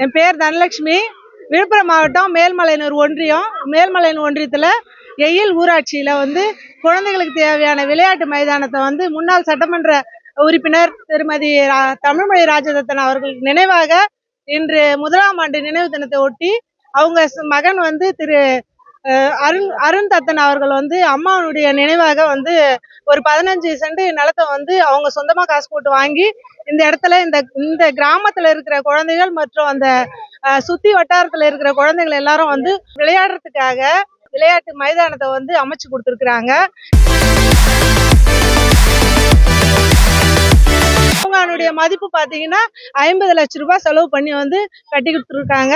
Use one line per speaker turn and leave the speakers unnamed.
என் பேர் தனலட்சுமி. விழுப்புரம் மாவட்டம் மேல்மலையனூர் ஒன்றியம். மேல்மலையனூர் ஒன்றியத்தில் எயில் ஊராட்சியில் வந்து குழந்தைகளுக்கு தேவையான விளையாட்டு மைதானத்தை வந்து முன்னாள் சட்டமன்ற உறுப்பினர் திருமதி ரா- தமிழ்மொழி ராஜதத்தன் அவர்கள் நினைவாக இன்று முதலாம் ஆண்டு நினைவு தினத்தை ஒட்டி அவங்க மகன் வந்து திரு அருண் அருண் தத்தன் அவர்கள் வந்து அம்மாவுடைய நினைவாக வந்து ஒரு பதினஞ்சு சென்ட் நிலத்தை வந்து அவங்க சொந்தமாக காசு போட்டு வாங்கி இந்த இடத்துல இந்த இந்த கிராமத்துல இருக்கிற குழந்தைகள் மற்றும் அந்த சுத்தி வட்டாரத்துல இருக்கிற குழந்தைகள் எல்லாரும் வந்து விளையாடுறதுக்காக விளையாட்டு மைதானத்தை வந்து அமைச்சு கொடுத்துருக்குறாங்க. பூங்கானுடைய மதிப்பு பார்த்தீங்கன்னா ஐம்பது லட்ச ரூபாய் செலவு பண்ணி வந்து கட்டி கொடுத்துருக்காங்க.